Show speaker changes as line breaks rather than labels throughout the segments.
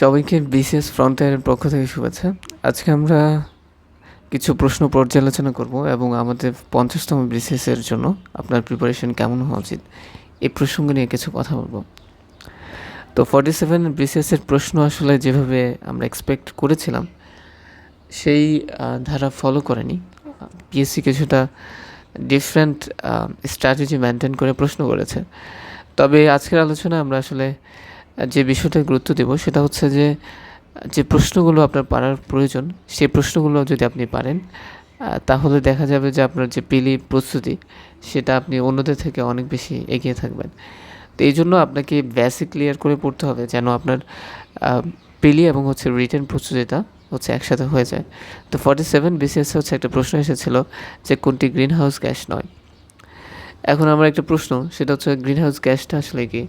সবাইকে বিসিএস ফ্রন্টের পক্ষ থেকে শুভেচ্ছা। আজকে আমরা কিছু প্রশ্ন পর্যালোচনা করব এবং আমাদের পঞ্চাশতম বিসিএস এর জন্য আপনার প্রিপারেশন কেমন হওয়া উচিত এই প্রসঙ্গ নিয়ে কিছু কথা বলব। তো ফর্টি সেভেন বিসিএস এর প্রশ্ন আসলে যেভাবে আমরা এক্সপেক্ট করেছিলাম, সেই ধারা ফলো করেনি। পিএসসি কিছুটা ডিফারেন্ট স্ট্র্যাটেজি মেনটেন করে প্রশ্ন করেছে। তবে আজকের আলোচনায় আমরা আসলে যে বিষয়টা গুরুত্ব দেব সেটা হচ্ছে যে যে প্রশ্নগুলো আপনার পারার প্রয়োজন, সেই প্রশ্নগুলো যদি আপনি পারেন তাহলে দেখা যাবে যে আপনার যে পিলি প্রস্তুতি, সেটা আপনি অন্যদের থেকে অনেক বেশি এগিয়ে থাকবেন। তো এই জন্য আপনাকে বেসিক ক্লিয়ার করে পড়তে হবে যেন আপনার পিলি এবং হচ্ছে রিটার্ন প্রস্তুতিটা হচ্ছে একসাথে হয়ে যায়। তো ফর্টি সেভেন বিসিএস হচ্ছে একটা প্রশ্ন এসেছিল যে কোনটি গ্রিন হাউস গ্যাস নয়? এখন আমার একটা প্রশ্ন, সেটা হচ্ছে গ্রিন হাউস গ্যাসটা আসলে কি?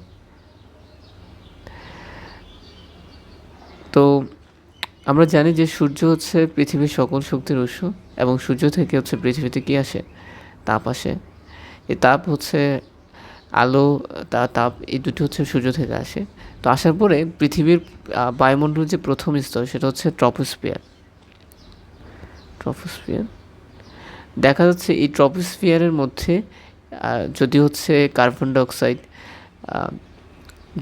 তো আমরা জানি যে সূর্য হচ্ছে পৃথিবীর সকল শক্তির উৎস এবং সূর্য থেকে হচ্ছে পৃথিবীতে কী আসে? তাপ আসে। এই তাপ হচ্ছে আলো তা তাপ এই দুটি হচ্ছে সূর্য থেকে আসে। তো আসার পরে পৃথিবীর আহ, বায়ুমণ্ডল যে প্রথম স্তর সেটা হচ্ছে ট্রপোস্ফিয়ার। ট্রপোস্ফিয়ার? দেখা যাচ্ছে এই ট্রপোস্ফিয়ারের মধ্যে যদি হচ্ছে কার্বন ডাইঅক্সাইড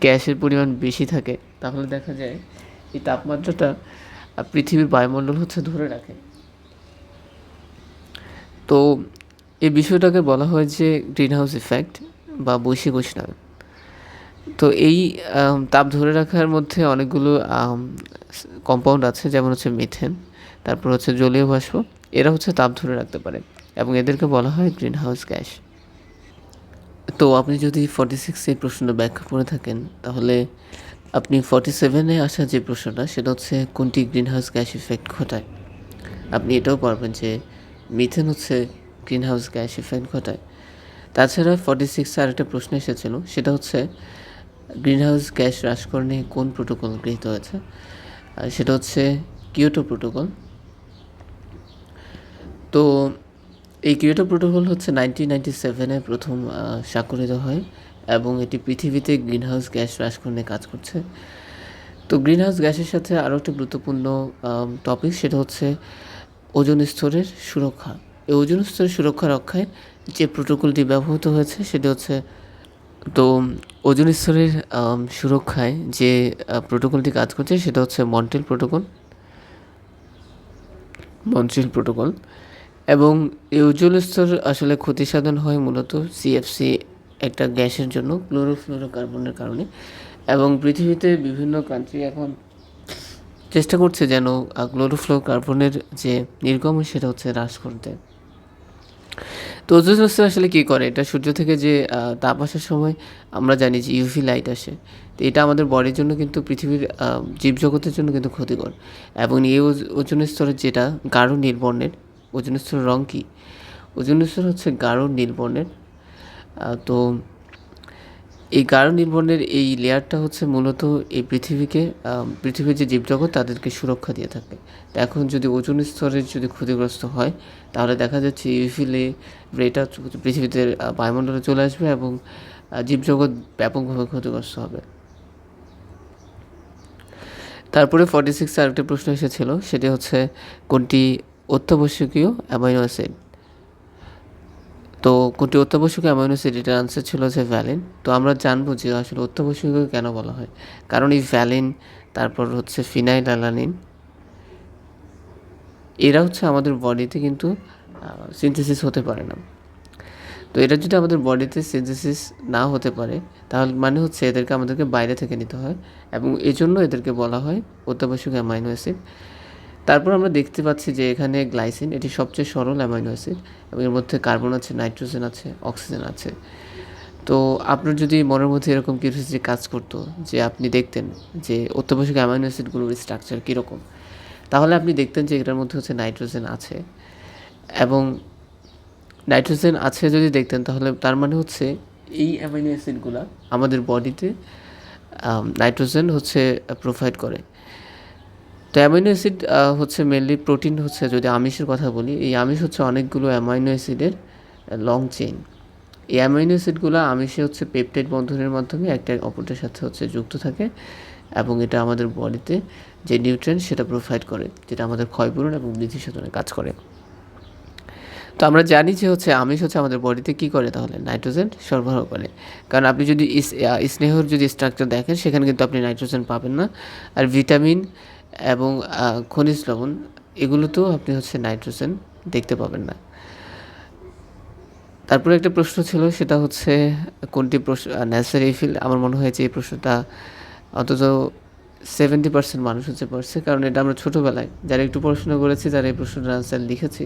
গ্যাসের পরিমাণ বেশি থাকে তাহলে দেখা যায় এই তাপমাত্রাটা পৃথিবীর বায়ুমণ্ডল হচ্ছে ধরে রাখে। তো এই বিষয়টাকে বলা হয় যে গ্রিন হাউস ইফেক্ট বা বৈশ্বিক উষ্ণায়ন। তো এই তাপ ধরে রাখার মধ্যে অনেকগুলো কম্পাউন্ড আছে, যেমন হচ্ছে মিথেন তারপর হচ্ছে জলীয় বাষ্প, এরা হচ্ছে তাপ ধরে রাখতে পারে এবং এদেরকে বলা হয় গ্রিন হাউস গ্যাস। তো আপনি যদি ফর্টি সিক্স এই প্রশ্নটা ব্যাখ্যা করে থাকেন, তাহলে আপনি ফর্টি সেভেনে আসা যে প্রশ্নটা, সেটা হচ্ছে কোনটি গ্রিন হাউস গ্যাস ইফেক্ট ঘটায়? আপনি এটাও পারবেন যে মিথেন হচ্ছে গ্রিন হাউস গ্যাস ইফেক্ট ঘটায়। তাছাড়া ফর্টি সিক্সে আরেকটা প্রশ্ন এসেছিল, সেটা হচ্ছে গ্রিন হাউস গ্যাস হ্রাসকরণে কোন প্রোটোকল গৃহীত হয়েছে? সেটা হচ্ছে কিয়োটো প্রোটোকল তো এই কিয়োটো প্রোটোকল হচ্ছে নাইনটিন নাইনটি সেভেনে প্রথম স্বাক্ষরিত হয়। এবং এটি পৃথিবীতে গ্রিনহাউস গ্যাস হ্রাসকরণে কাজ করছে। তো গ্রিনহাউস গ্যাসের সাথে আরও একটি গুরুত্বপূর্ণ টপিক সেটা হচ্ছে ওজন স্তরের সুরক্ষা। এই ওজোন স্তরের সুরক্ষা রক্ষায় যে প্রোটোকলটি ব্যবহৃত হয়েছে সেটি হচ্ছে, তো ওজন স্তরের সুরক্ষায় যে প্রোটোকলটি কাজ করছে সেটা হচ্ছে মন্ট্রিল প্রোটোকল মন্ট্রিল প্রোটোকল এবং এই ওজন স্তর আসলে ক্ষতি সাধন হয় মূলত সিএফসি একটা গ্যাসের জন্য ক্লোরোফ্লোরোকার্বনের কারণে। এবং পৃথিবীতে বিভিন্ন কান্ট্রি এখন চেষ্টা করছে যেন ক্লোরোফ্লোরোকার্বনের যে নির্গমন সেটা হচ্ছে হ্রাস করতে। তো ওজোন আসলে কী করে? এটা সূর্য থেকে যে তাপ আসার সময় আমরা জানি যে ইউভি লাইট আসে। তো এটা আমাদের বডির জন্য কিন্তু পৃথিবীর জীবজগতের জন্য কিন্তু ক্ষতিকর। এবং এই ওজন স্তরের যেটা গাঢ় নীল বর্ণের ওজোন স্তরের রং কী? ওজোন স্তর হচ্ছে গাঢ় নীল বর্ণের আহ, তো এই গাঢ় নীল এই লেয়ারটা হচ্ছে মূলত এই পৃথিবীকে পৃথিবীর যে জীবজগৎ তাদেরকে সুরক্ষা দিয়ে থাকে। এখন যদি ওজন স্তরের যদি ক্ষতিগ্রস্ত হয়, তাহলে দেখা যাচ্ছে ইউফিলে এটা পৃথিবীতে বায়ুমণ্ডলে চলে আসবে এবং জীবজগৎ ব্যাপকভাবে ক্ষতিগ্রস্ত হবে। তারপরে ফর্টি সিক্স আরেকটা প্রশ্ন এসেছিল, সেটি হচ্ছে কোনটি অত্যাবশ্যকীয় অ্যামাইনো অ্যাসিড তো কোনটি অত্যাবশ্যকীয়? অ্যামাইনো অ্যাসিড এটার আনসার ছিল যে ভ্যালিন তো আমরা জানব যে আসলে অত্যাবশ্যকীয় কেন বলা হয়। কারণ এই ভ্যালিন তারপর হচ্ছে ফিনাইল অ্যালানিন এরা হচ্ছে আমাদের বডিতে কিন্তু সিনথেসিস হতে পারে না। তো এটা যদি আমাদের বডিতে সিনথেসিস না হতে পারে, তাহলে মানে হচ্ছে এদেরকে আমাদেরকে বাইরে থেকে নিতে হয় এবং এজন্য এদেরকে বলা হয় অত্যাবশ্যক অ্যামাইনো অ্যাসিড। তারপর আমরা দেখতে পাচ্ছি যে এখানে গ্লাইসিন, এটি সবচেয়ে সরল অ্যামাইনো অ্যাসিড এবং এর মধ্যে কার্বন আছে, নাইট্রোজেন আছে, অক্সিজেন আছে। তো আপনার যদি মনের মধ্যে এরকম কিছু যে কাজ করতো, যে আপনি দেখতেন যে অত্যাবশ্যক অ্যামাইনো অ্যাসিডগুলোর স্ট্রাকচার কীরকম, তাহলে আপনি দেখতেন যে এটার মধ্যে হচ্ছে নাইট্রোজেন আছে এবং নাইট্রোজেন আছে যদি দেখতেন, তাহলে তার মানে হচ্ছে এই অ্যামাইনো অ্যাসিডগুলো আমাদের বডিতে নাইট্রোজেন হচ্ছে প্রোভাইড করে। তো অ্যামাইনো অ্যাসিড হচ্ছে মেনলি প্রোটিন হচ্ছে, যদি আমিষের কথা বলি, এই আমিষ হচ্ছে অনেকগুলো অ্যামাইনো অ্যাসিডের লং চেইন এই অ্যামাইনো অ্যাসিডগুলো আমিষে হচ্ছে পেপটাইড বন্ধনের মাধ্যমে একটা অপরটার সাথে হচ্ছে যুক্ত থাকে এবং এটা আমাদের বডিতে যে নিউট্রেন সেটা প্রোভাইড করে, যেটা আমাদের ক্ষয়পূরণ এবং বৃদ্ধি সাধনে কাজ করে। তো আমরা জানি যে হচ্ছে আমিষ হচ্ছে আমাদের বডিতে কী করে? তাহলে নাইট্রোজেন সরবরাহ করে। কারণ আপনি যদি স্নেহর যদি স্ট্রাকচার দেখেন, সেখানে কিন্তু আপনি নাইট্রোজেন পাবেন না। আর ভিটামিন এবং খনিজ লবণ, এগুলোতেও আপনি হচ্ছে নাইট্রোজেন দেখতে পাবেন না। তারপরে একটা প্রশ্ন ছিল, সেটা হচ্ছে কোনটি প্রশ্ন ন্যাচারি ফিল আমার মনে হয় যে এই প্রশ্নটা অন্তত সেভেন্টি পার্সেন্ট মানুষ হচ্ছে পড়ছে, কারণ এটা আমরা ছোটোবেলায় যারা একটু পড়াশোনা করেছি যারা এই প্রশ্নটার আনসার লিখেছি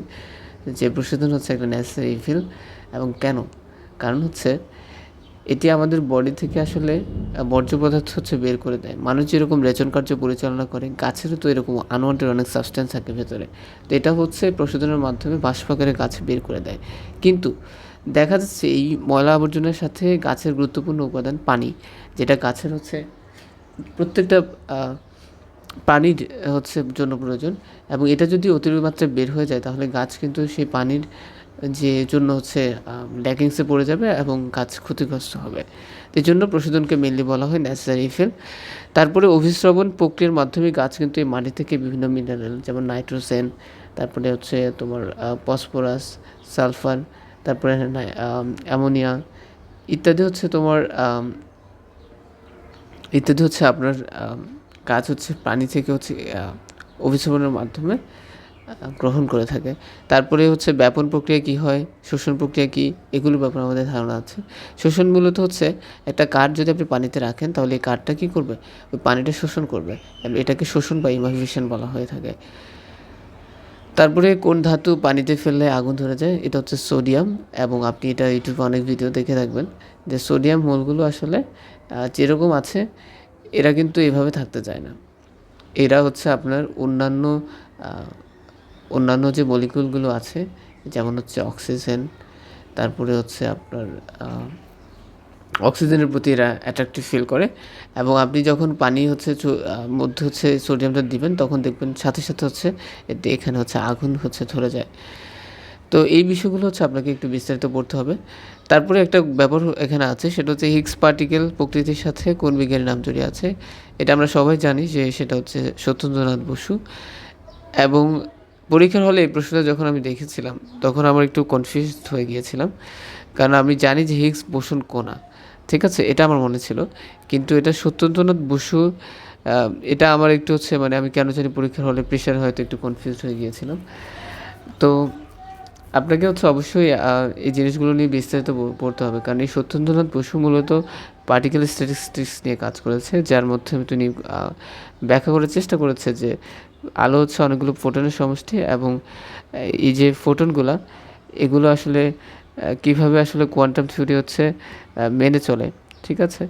যে প্রশ্নটা হচ্ছে একটা ন্যাচারি ফিল এবং কেন? কারণ হচ্ছে এটি আমাদের বডি থেকে আসলে বর্জ্য পদার্থ হচ্ছে বের করে দেয়। মানুষ যেরকম রেচন কার্য পরিচালনা করে গাছেরও তো এরকম আনওয়ান্টেড অনেক সাবস্টেন্স থাকে ভেতরে। তো এটা হচ্ছে প্রশোধনের মাধ্যমে বাষ্পাকারে গাছ বের করে দেয়। কিন্তু দেখা যাচ্ছে এই ময়লা আবর্জনার সাথে গাছের গুরুত্বপূর্ণ উপাদান পানি, যেটা গাছের হচ্ছে প্রত্যেকটা পানির হচ্ছে জন্য প্রয়োজন। এবং এটা যদি অতিরিক্ত মাত্রায় বের হয়ে যায়, তাহলে গাছ কিন্তু সেই পানির যে জন্য হচ্ছে ল্যাকিংসে পড়ে যাবে এবং গাছ ক্ষতিগ্রস্ত হবে। এই জন্য প্রশোধনকে মেনলি বলা হয় ন্যাচারারি ফেল তারপরে অভিস্রবণ প্রক্রিয়ার মাধ্যমে গাছ কিন্তু এই মাটি থেকে বিভিন্ন মিনারেল যেমন নাইট্রোজেন তারপরে হচ্ছে তোমার ফসফরাস সালফার তারপরে অ্যামোনিয়া ইত্যাদি হচ্ছে তোমার ইত্যাদি হচ্ছে আপনার গাছ হচ্ছে পানি থেকে হচ্ছে অভিশোভনের মাধ্যমে। গ্রহণ করে থাকে। তারপরে হচ্ছে ব্যাপন প্রক্রিয়া কি হয়? শোষণ প্রক্রিয়া কি? এগুলোর ব্যাপারে আমাদের ধারণা আছে। শোষণ মূলত হচ্ছে একটা কাঠ যদি আপনি পানিতে রাখেন, তাহলে এই কাঠটা কী করবে? ওই পানিটা শোষণ করবে। এটাকে শোষণ বা ইমাভিশন বলা হয়ে থাকে। তারপরে কোন ধাতু পানিতে ফেললে আগুন ধরে যায়? এটা হচ্ছে সোডিয়াম এবং আপনি এটা ইউটিউবে অনেক ভিডিও দেখে থাকবেন যে সোডিয়াম মলগুলো আসলে যেরকম আছে, এরা কিন্তু এভাবে থাকতে চায় না। এরা হচ্ছে আপনার অন্যান্য অন্যান্য যে মলিকুলগুলো আছে, যেমন হচ্ছে অক্সিজেন তারপরে হচ্ছে আপনার অক্সিজেনের প্রতি এরা অ্যাট্রাকটিভ ফিল করে এবং আপনি যখন পানি হচ্ছে মধ্যে হচ্ছে সোডিয়ামটা দিবেন, তখন দেখবেন সাথে সাথে হচ্ছে এতে এখানে হচ্ছে আগুন হচ্ছে ধরে যায়। তো এই বিষয়গুলো হচ্ছে আপনাকে একটু বিস্তারিত পড়তে হবে। তারপরে একটা ব্যাপার এখানে আছে, সেটা হচ্ছে হিগস পার্টিকেল প্রকৃতির সাথে কোন বিজ্ঞানীর নাম জড়িয়ে আছে, এটা আমরা সবাই জানি যে সেটা হচ্ছে সত্যেন্দ্রনাথ বসু এবং পরীক্ষার হলে এই প্রশ্নটা যখন আমি দেখেছিলাম, তখন আমার একটু কনফিউজড হয়ে গিয়েছিলাম। কারণ আমি জানি যে হিগস বোসন কোনা ঠিক আছে? এটা আমার মনে ছিল। কিন্তু এটা সত্যেন্দ্রনাথ বসু এটা আমার একটু হচ্ছে মানে আমি কেন জানি পরীক্ষার হলে প্রেশার হয়তো একটু কনফিউজ হয়ে গিয়েছিলাম। তো আপনাকে হচ্ছে অবশ্যই এই জিনিসগুলো নিয়ে বিস্তারিত পড়তে হবে। কারণ এই সত্যেন্দ্রনাথ বসু মূলত পার্টিকেল স্ট্যাটিস্টিক্স নিয়ে কাজ করেছে, যার মধ্যে তিনি ব্যাখ্যা করার চেষ্টা করেছে যে আলো হচ্ছে অনেকগুলো ফোটনের সমষ্টি এবং, এই যে ফোটনগুলো এগুলো আসলে কীভাবে আসলে কোয়ান্টাম থিওরি হচ্ছে মেনে চলে, ঠিক আছে?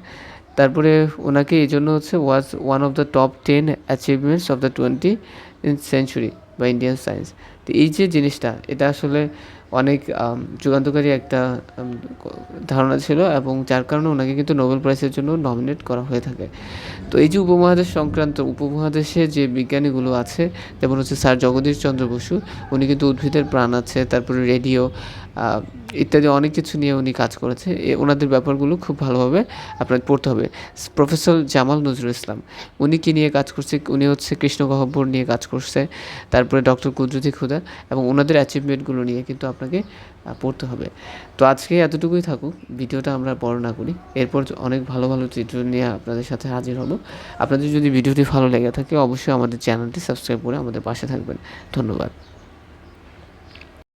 তারপরে ওনাকে এই জন্য হচ্ছে was one of the top ten achievements of the twenty century বা ইন্ডিয়ান সায়েন্স তো এই যে জিনিসটা, এটা আসলে অনেক যুগান্তকারী একটা ধারণা ছিল এবং যার কারণে ওনাকে কিন্তু নোবেল প্রাইজের জন্য নমিনেট করা হয়ে থাকে। তো এই যে উপমহাদেশ সংক্রান্ত, উপমহাদেশে যে বিজ্ঞানীগুলো আছে, যেমন হচ্ছে স্যার জগদীশ চন্দ্র বসু, উনি কিন্তু উদ্ভিদের প্রাণ আছে, তারপরে রেডিও ইত্যাদি অনেক কিছু নিয়ে উনি কাজ করেছে। এ, ওনাদের ব্যাপারগুলো খুব ভালোভাবে আপনার পড়তে হবে। প্রফেসর জামাল নজরুল ইসলাম, উনি কী নিয়ে কাজ করছে? উনি হচ্ছে কৃষ্ণ গহ্বর নিয়ে কাজ করছে, তারপরে ডক্টর কুদরতি খুদা এবং ওনাদের অ্যাচিভমেন্টগুলো নিয়ে কিন্তু আপনাকে পড়তে হবে। তো আজকে এতটুকুই থাকুক, ভিডিওটা আমরা বড় না করি। এরপর অনেক ভালো ভালো চিত্র নিয়ে আপনাদের সাথে হাজির হব। আপনাদের যদি ভিডিওটি ভালো লেগে থাকে, অবশ্যই আমাদের চ্যানেলটি সাবস্ক্রাইব করে আমাদের পাশে থাকবেন। ধন্যবাদ।